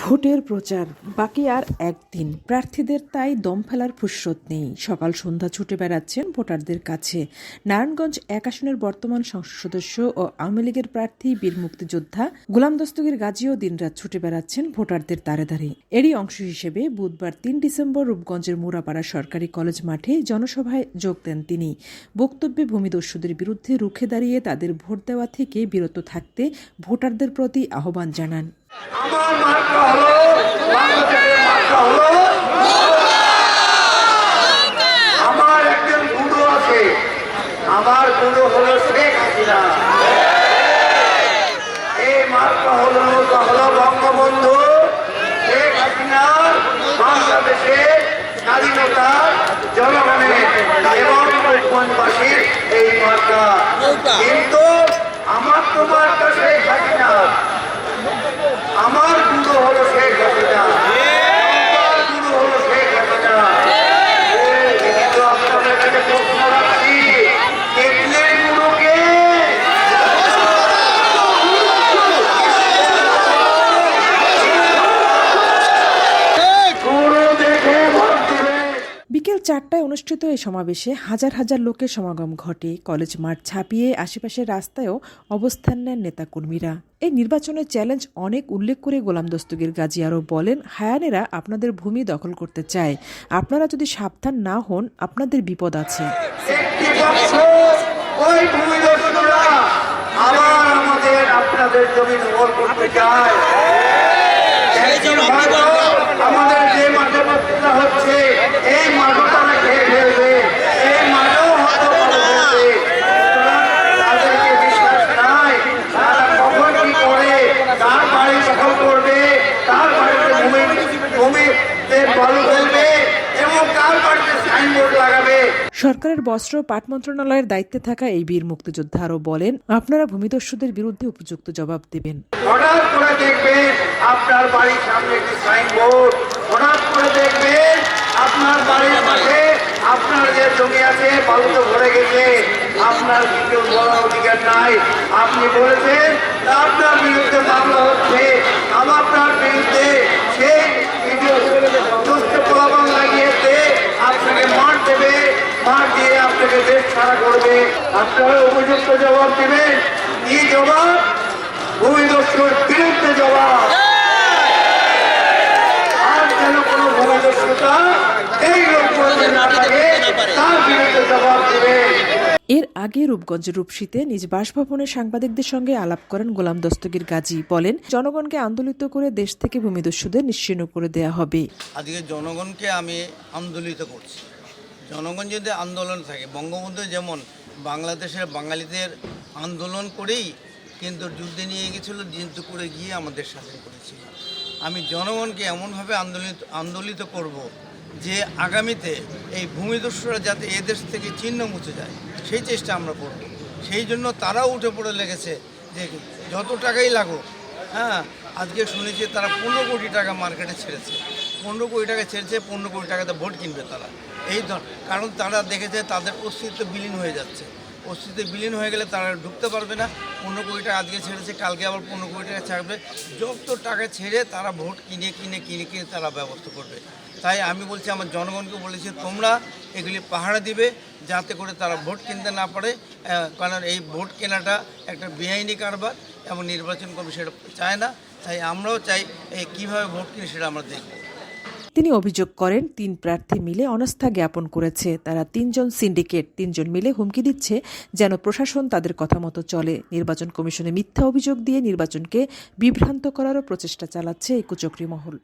ভোটের প্রচার, বাকি আর একদিন। প্রার্থীদের তাই দম ফেলার ফুসরত নেই। সকাল সন্ধ্যা ছুটে বেড়াচ্ছেন ভোটারদের কাছে। নারায়ণগঞ্জ এক আসনের বর্তমান সংসদ সদস্য ও আওয়ামী লীগের প্রার্থী, বীর মুক্তিযোদ্ধা গোলাম দস্তগীর গাজীও দিনরাত ছুটে বেড়াচ্ছেন ভোটারদের দ্বারে দ্বারে এরই অংশ হিসেবে বুধবার তিন ডিসেম্বর রূপগঞ্জের মুরাপাড়া সরকারি কলেজ মাঠে জনসভায় যোগ দেন তিনি। বক্তব্যে ভূমিদস্যুদের বিরুদ্ধে রুখে দাঁড়িয়ে তাদের ভোট দেওয়া থেকে বিরত থাকতে ভোটারদের প্রতি আহ্বান জানান। আমার মার্কা হলো বাংলাদেশের মার্কা হলো। আমার একজন গুরু আছে। আমার গুরু হলো শেখ হাসিনা। এই মার্কা হলো হলো বঙ্গবন্ধু। শেখ হাসিনার বাংলাদেশের স্বাধীনতা জনগণের এবং মুখ্যমন্ত্রীর এই মার্কা। কিন্তু আমার তো মার্কা শেখ হাসিনা আমার গুরু হলো শেখ হাসিনা আমার গুরু হলো শেখ হাসিনা কিন্তু আপনাদের কাছে প্রশ্ন রাখছি কেটলের গুরুকে গুরু দেখে ভোট দিবে বিকেল চারটায় অনুষ্ঠিত এই সমাবেশে হাজার হাজার লোকের সমাগম ঘটে। কলেজ মাঠ ছাপিয়ে আশেপাশের রাস্তায়ও অবস্থান নেন নেতাকর্মীরা। এই নির্বাচনের চ্যালেঞ্জ অনেক উল্লেখ করে গোলাম দস্তগীর গাজী আরও বলেন, হায়ানেরা আপনাদের ভূমি দখল করতে চায়। আপনারা যদি সাবধান না হন, আপনাদের বিপদ আছে। আমাদের জমি করতে চায় একদিন হয়তো আমাদের যে মাঠে বক্তৃতা হচ্ছে এই মাঠও তারা খেয়ে ফেলবে এই মাঠও হয়তো তারা ফেলবে। সুতরাং তাদেরকে বিশ্বাস নাই তারা কখন কি করে কার বাড়ি দখল করবে কার বাড়িতে ভূমি ভূমিতে বালু ফেলবে এবং কার বাড়িতে সাইনবোর্ড লাগাবে সরকারের বস্ত্র পাট মন্ত্রণালয়ের দায়িত্বে থাকা এই বীর মুক্তিযোদ্ধা আরও বলেন, আপনারা ভূমিদস্যুদের বিরুদ্ধে উপযুক্ত জবাব দেবেন। হঠাৎ করে দেখবেন আপনার বাড়ির সামনে একটি সাইনবোর্ড। হঠাৎ করে দেখবেন আপনার বাড়ির পাশে আপনার যে জমি আছে, বালুতে ভরে গেছে। আপনার কিছু বলার অধিকার নাই। আপনি বলেছেন তা আপনার বিরুদ্ধে মামলা হচ্ছে আমার আপনার বিরুদ্ধে সেই কিছু দুষ্ট প্রলোভন লাগিয়েছে আপনাকে মার দেবে মার দিয়ে আপনাকে দেশ ছাড়া করবে? আপনারা উপযুক্ত জবাব দেবেন। কি জবাব? ভূমিদস্যুর বিরুদ্ধে জবাব। আর যেন কোনো ভূমিদস্যুতা এই না থাকে তার বিরুদ্ধে জবাব দেবে এর আগে রূপগঞ্জ রূপসীতে নিজ বাসভবনে সাংবাদিকদের সঙ্গে আলাপ করেন গোলাম দস্তগীর গাজী। বলেন জনগণকে আন্দোলিত করে দেশ থেকে ভূমিদস্যুদের নিশ্চিন্ন করে দেয়া হবে। আজকে জনগণকে আমি আন্দোলিত করছি। জনগণ যদি আন্দোলন থাকে, বঙ্গবন্ধু যেমন বাংলাদেশের বাঙালিদের আন্দোলন করেই কিন্তু যুদ্ধে নিয়ে গেছিল যুদ্ধ করে গিয়ে আমাদের স্বাধীন করেছিল। আমি জনগণকে এমনভাবে আন্দোলিত আন্দোলিত করব যে আগামীতে এই ভূমিদস্যুরা যাতে এদেশ থেকে চিহ্ন মুছে যায়, সেই চেষ্টা আমরা করব। সেই জন্য তারাও উঠে পড়ে লেগেছে যে যত টাকাই লাগুক হ্যাঁ আজকে শুনেছি তারা পনেরো কোটি টাকা মার্কেটে ছেড়েছে। পনেরো কোটি টাকা ছেড়েছে, পনেরো কোটি টাকাতে ভোট কিনবে তারা। এই ধর, কারণ তারা দেখেছে তাদের অস্তিত্ব বিলীন হয়ে যাচ্ছে। অস্তিত্ব বিলীন হয়ে গেলে তারা ঢুকতে পারবে না। পনেরো কোটি টাকা আজকে ছেড়েছে, কালকে আবার পনেরো কোটি টাকা ছাড়বে। যত টাকা ছেড়ে তারা ভোট কিনে কিনে কিনে কিনে তারা ব্যবস্থা করবে। তাই আমি বলছি, আমার জনগণকে বলেছি, তোমরা এগুলি পাহারা দিবে যাতে করে তারা ভোট কিনতে না পারে। কারণ এই ভোট কেনাটা একটা বেআইনি কারবার এবং নির্বাচন কমিশন চায় না। তাই আমরাও চাই কীভাবে ভোট কিনে সেটা আমরা দেখব। তিনি অভিযোগ করেন, তিন প্রার্থী মিলে অনাস্থা জ্ঞাপন করেছে। তারা তিনজন সিন্ডিকেট, তিনজন মিলে হুমকি দিচ্ছে যেন প্রশাসন তাদের কথা মতো চলে। নির্বাচন কমিশনে মিথ্যা অভিযোগ দিয়ে নির্বাচনকে বিভ্রান্ত করারও প্রচেষ্টা চালাচ্ছে এই কুচক্রী মহল